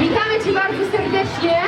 Witamy Cię bardzo serdecznie.